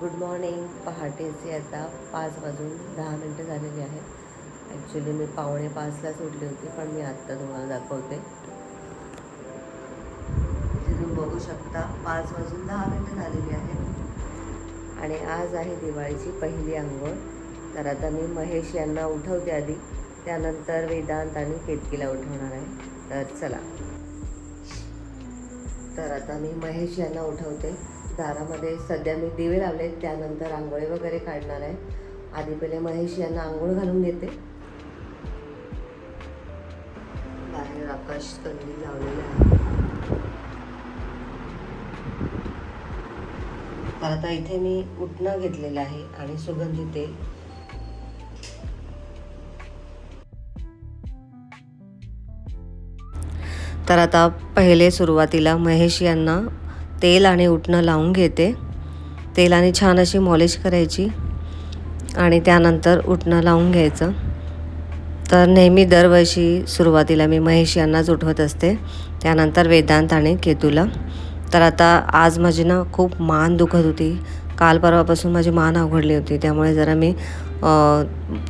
Good morning. पहाटेचे आता पाच वाजून दहा मिनटं झालेली आहेत. ॲक्च्युली मी पावणे पाचला सुटली होती पण मी आत्ता तुम्हाला दाखवते. तुम्ही बघू शकता पाच वाजून दहा मिनटं झालेली आहेत. आणि आज आहे दिवाळीची पहिली आंघोळ. तर आता मी महेश यांना उठवते आधी. त्यानंतर वेदांत आणि केतकीला उठवणार आहे. तर चला. तर आता मी महेश यांना उठवते. दारामध्ये सध्या मी दिवे लावले त्यानंतर आंघोळी वगैरे काढणार आहे. आधी पहिले महेश यांना आंघोळ घालून घेते. बाहेर आकाश कंदी लावलेले आहे. तर आता इथे मी उठणं घेतलेलं आहे आणि सुगंधी तेल. तर आता पहिले सुरुवातीला महेश यांना तेल आणि उठणं लावून घेते. तेलाने छान अशी मॉलिश करायची आणि त्यानंतर उठणं लावून घ्यायचं. तर नेहमी दरवर्षी सुरुवातीला मी महेश यांनाच उठवत असते. त्यानंतर वेदांत आणि केतूला. तर आता आज माझी ना खूप मान दुखत होती. काल परवापासून माझी मान अवघडली होती. त्यामुळे जरा मी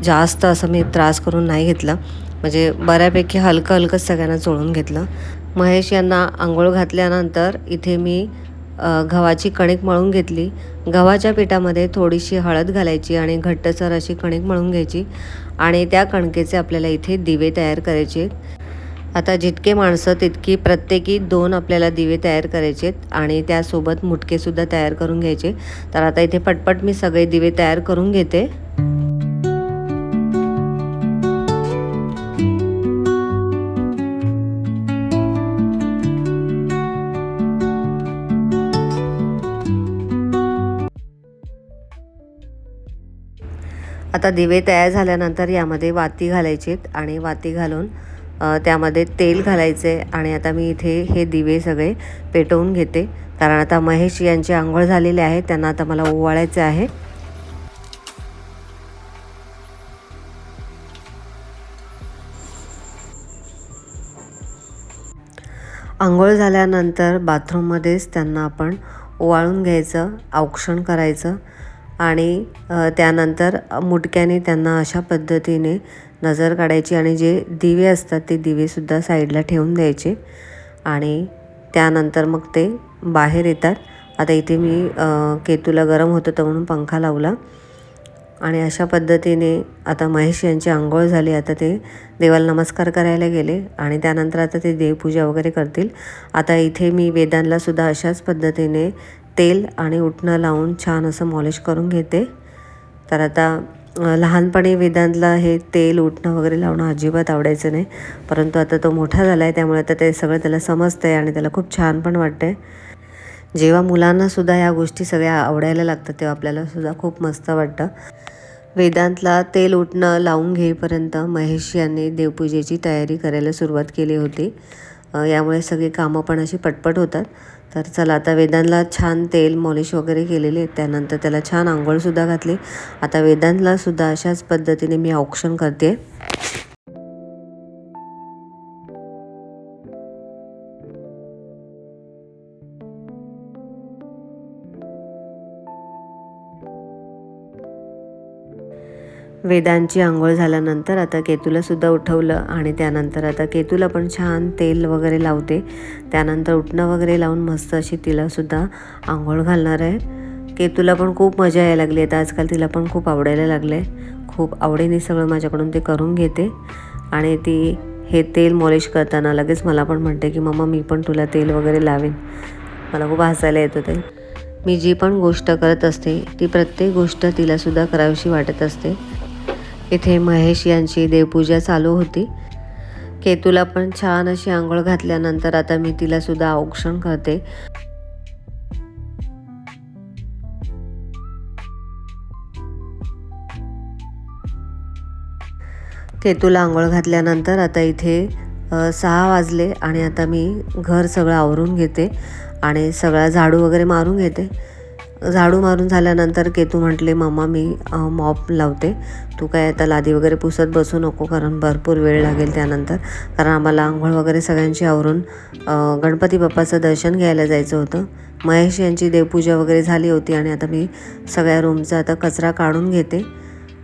जास्त असं मी त्रास करून नाही घेतलं. म्हणजे बऱ्यापैकी हलकं हलकंच सगळ्यांना चोळून घेतलं. महेश यांना आंघोळ घातल्यानंतर इथे मी गव्हाची कणिक मळून घेतली. गव्हाच्या पिठामध्ये थोडीशी हळद घालायची आणि घट्टसर अशी कणिक मळून घ्यायची आणि त्या कणकेचे आपल्याला इथे दिवे तयार करायचे आता जितके माणसं तितकी प्रत्येकी दोन आपल्याला दिवे तयार करायचे आणि त्यासोबत मुटकेसुद्धा तयार करून घ्यायचे. तर आता इथे पटपट मी सगळे दिवे तयार करून घेते. आता दिवे तयार झाल्यानंतर यामध्ये वाती घालायचेत आणि वाती घालून त्यामध्ये तेल घालायचे आणि आता मी इथे हे दिवे सगळे पेटवून घेते. कारण आता महेश यांची आंघोळ झालेली आहे त्यांना आता मला ओवाळायचं आहे. आंघोळ झाल्यानंतर बाथरूममध्येच त्यांना आपण ओवाळून घ्यायचं औक्षण करायचं. आणि त्यानंतर मुटक्याने त्यांना अशा पद्धतीने नजर काढायची आणि जे दिवे असतात ते दिवेसुद्धा साईडला ठेवून द्यायचे. आणि त्यानंतर मग ते बाहेर येतात. आता इथे मी केतूला गरम होत होतं म्हणून पंखा लावला. आणि अशा पद्धतीने आता महेश यांची आंघोळ झाली. आता ते देवाला नमस्कार करायला गेले आणि त्यानंतर आता ते देवपूजा वगैरे करतील. आता इथे मी वेदांलासुद्धा अशाच पद्धतीने तेल आणि उठणं लावून छान असं मॉलिश करून घेते. तर आता लहानपणी वेदांतला हे तेल उठणं वगैरे लावणं अजिबात आवडायचं नाही. परंतु आता तो मोठा झाला आहे त्यामुळे आता ते सगळं त्याला समजतं आहे आणि त्याला खूप छान पण वाटतं आहे जेव्हा मुलांनासुद्धा या गोष्टी सगळ्या आवडायला लागतात तेव्हा आपल्यालासुद्धा खूप मस्त वाटतं. वेदांतला तेल उठणं लावून घेईपर्यंत महेश यांनी देवपूजेची तयारी करायला सुरुवात केली होती. यामुळे सगळी कामं पण अशी पटपट होतात. तर चला आता वेदांतला छान तेल मॉलिश वगैरे केलेले त्यानंतर त्याला छान आंघोळसुद्धा घातली. आता वेदांतला सुद्धा अशाच पद्धतीने मी औक्षण करते. वेदांची आंघोळ झाल्यानंतर आता केतूला सुद्धा उठवलं आणि त्यानंतर आता केतूला पण छान तेल वगैरे लावते. त्यानंतर उठणं वगैरे लावून मस्त अशी तिलासुद्धा आंघोळ घालणार आहे. केतूला पण खूप मजा यायला लागली. आता आजकाल तिला पण खूप आवडायला लागलं आहे खूप आवडीने सगळं माझ्याकडून ते करून घेते. आणि ती हे तेल मॉलिश करताना लगेच मला पण म्हणते की मम्मा मी पण तुला तेल वगैरे लावेन. मला खूप हसायला येत होते मी जी पण गोष्ट करत असते ती प्रत्येक गोष्ट तिलासुद्धा करावीशी वाटत असते. इथे महेश यांची देवपूजा चालू होती. केतूला पण छान अशी आंघोळ घातल्यानंतर आता मी तिला सुद्धा औक्षण करते. केतूला आंघोळ घातल्यानंतर आता इथे सहा वाजले आणि आता मी घर सगळं आवरून घेते आणि सगळा झाडू वगैरे मारून घेते. झाडू मारून झाल्यानंतर केतू म्हटले मम्मा मी मॉप लावते. तू काय आता लादी वगैरे पुसत बसू नको कारण भरपूर वेळ लागेल त्यानंतर. कारण आम्हाला आंघोळ वगैरे सगळ्यांची आवरून गणपती बाप्पाचं दर्शन घ्यायला जायचं होतं. महेश यांची देवपूजा वगैरे झाली होती आणि आता मी सगळ्या रूमचा आता कचरा काढून घेते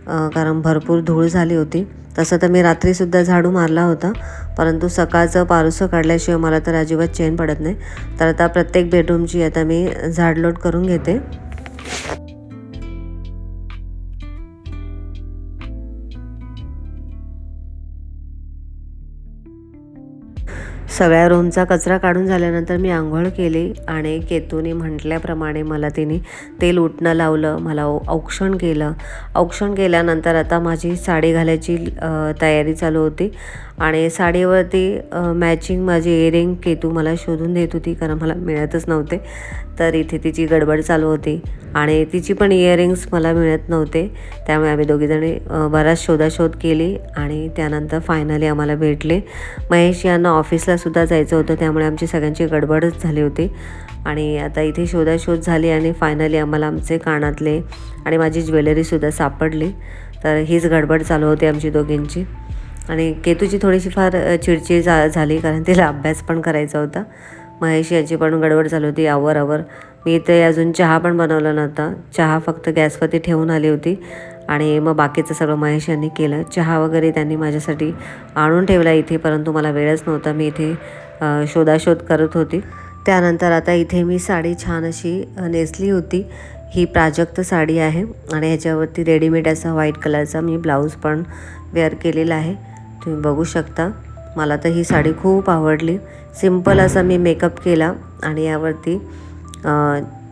कारण भरपूर धूळ झाली होती. तसं तर मी रात्रीसुद्धा झाडू मारला होता परंतु सकाळचं पारुसं काढल्याशिवाय मला तर अजिबात चेन पडत नाही. तर आता प्रत्येक बेडरूमची आता मी झाडलोट करून घेते. सगळ्या रूमचा कचरा काढून झाल्यानंतर मी आंघोळ केली आणि केतूने म्हटल्याप्रमाणे मला तिने तेल उठणं लावलं मला औक्षण केलं. औक्षण केल्यानंतर आता माझी साडी घालायची तयारी चालू होती. आणि साडीवरती मॅचिंग माझी इयरिंग केतू मला शोधून देत होती कारण मला मिळतच नव्हते. तर इथे तिची गडबड चालू होती आणि तिची पण इयरिंग्स मला मिळत नव्हते. त्यामुळे आम्ही दोघीजणी बराच शोधाशोध केली आणि त्यानंतर फायनली आम्हाला भेटले. महेश यांना ऑफिसलासुद्धा जायचं होतं त्यामुळे आमची सगळ्यांची गडबडच झाली होती. आणि आता इथे शोधाशोध झाली आणि फायनली आम्हाला आमचे कानातले आणि माझी ज्वेलरीसुद्धा सापडली. तर हीच गडबड चालू होती आमची दोघींची. आणि केतूची थोडीशी फार चिडचिड जा झाली कारण तिला अभ्यास पण करायचा होता. महेश याची पण गडबड चालू होती आवर आवर मी इथे अजून चहा पण बनवला नव्हता. चहा फक्त गॅसवरती ठेवून आली होती आणि मग बाकीचं सगळं महेश यांनी केलं. चहा वगैरे त्यांनी माझ्यासाठी आणून ठेवला इथे परंतु मला वेळच नव्हता. मी इथे शोधाशोध करत होती. त्यानंतर आता इथे मी साडी छान अशी नेसली होती. ही प्राजक्त साडी आहे आणि ह्याच्यावरती रेडीमेड असा व्हाईट कलरचा मी ब्लाऊज पण वेअर केलेला आहे. तुम्ही बघू शकता. मला तर ही साडी खूप आवडली. सिंपल असा मी मेकअप केला आणि यावरती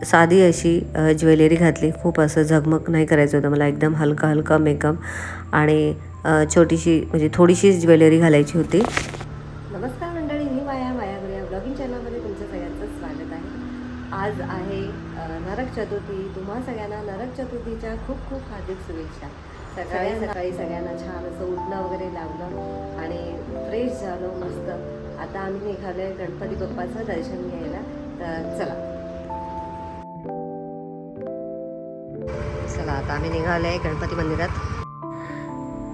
साधी अशी ज्वेलरी घातली. खूप असं झगमग नाही करायचं होतं. मला एकदम हलका हलका मेकअप आणि छोटीशी म्हणजे थोडीशी ज्वेलरी घालायची होती. नमस्कार मंडळी मी माया मायागुरी या ब्लॉगिंग चॅनलमध्ये तुमचं सगळ्यांचं स्वागत आहे. आज आहे नरक चतुर्थी. तुम्हा सगळ्यांना नरक चतुर्थीच्या खूप खूप हार्दिक शुभेच्छा. सकाळी सकाळी सगळ्यांना छान असं उठणं वगैरे लावलं आणि फ्रेश झालो मस्त. आता आम्ही निघालो आहे गणपती बाप्पाचं दर्शन घ्यायला. तर चला. चला आता आम्ही निघालो आहे गणपती मंदिरात.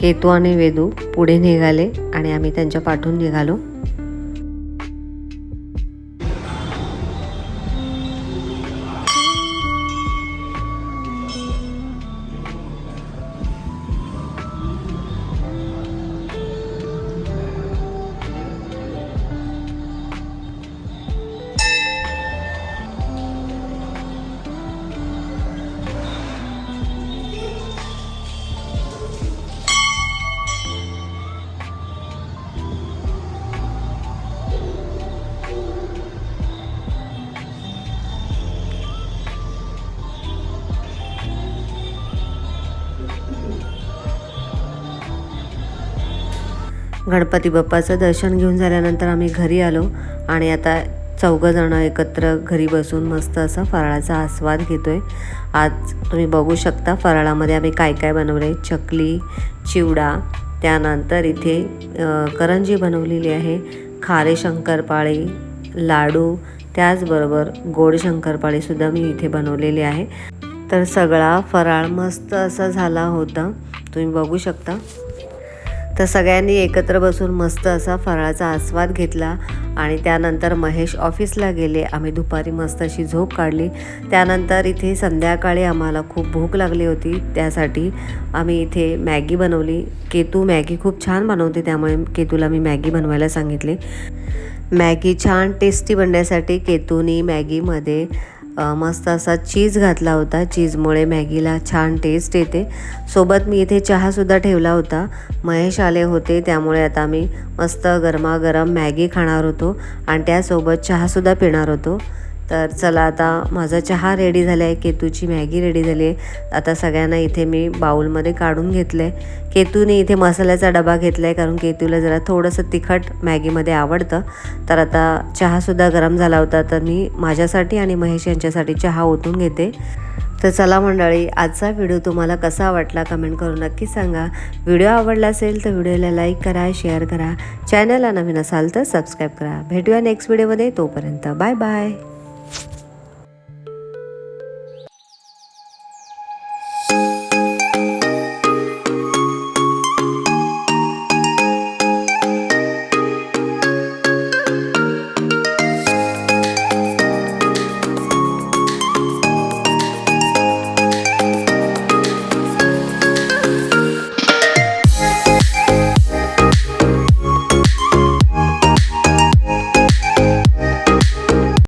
केतू आणि वेदू पुढे निघाले आणि आम्ही त्यांच्या पाठून निघालो. गणपती बाप्पाचं दर्शन घेऊन झाल्यानंतर आम्ही घरी आलो आणि आता चौघंजणं एकत्र घरी बसून मस्त असा फराळाचा आस्वाद घेतो आहे आज तुम्ही बघू शकता फराळामध्ये आम्ही काय काय बनवले चकली चिवडा त्यानंतर इथे करंजी बनवलेली आहे. खारे शंकरपाळी लाडू त्याचबरोबर गोड शंकरपाळीसुद्धा मी इथे बनवलेली आहे. तर सगळा फराळ मस्त असा झाला होता. तुम्ही बघू शकता. तर सगळ्यांनी एकत्र बसून मस्त असा फराळाचा आस्वाद घेतला आणि त्यानंतर महेश ऑफिसला गेले. आम्ही दुपारी मस्त अशी झोप काढली. त्यानंतर इथे संध्याकाळी आम्हाला खूप भूक लागली होती. त्यासाठी आम्ही इथे मॅगी बनवली. केतू मॅगी खूप छान बनवते त्यामुळे केतूला मी मॅगी बनवायला सांगितले. मॅगी छान टेस्टी बनण्यासाठी केतूनी मॅगीमध्ये मस्त असा चीज घातला होता. चीजमुळे मॅगीला छान टेस्ट येते. सोबत मी इथे चहासुद्धा ठेवला होता. महेश आले होते त्यामुळे आता मी मस्त गरमागरम मॅगी खाणार होतो आणि त्यासोबत चहासुद्धा पिणार होतो. तर चला आता माझा चहा रेडी झाला आहे केतूची मॅगी रेडी झाली आहे आता सगळ्यांना इथे मी बाऊलमध्ये काढून घेतलं आहे केतूने इथे मसाल्याचा डबा घेतला आहे कारण केतूला जरा थोडंसं तिखट मॅगीमध्ये आवडतं. तर आता चहासुद्धा गरम झाला होता तर मी माझ्यासाठी आणि महेश यांच्यासाठी चहा ओतून घेते. तर चला मंडळी आजचा व्हिडिओ तुम्हाला कसा वाटला कमेंट करून नक्की सांगा. व्हिडिओ आवडला असेल तर व्हिडिओला लाईक करा शेअर करा. चॅनलला नवीन असाल तर सबस्क्राईब करा. भेटूया नेक्स्ट व्हिडिओमध्ये तोपर्यंत बाय बाय.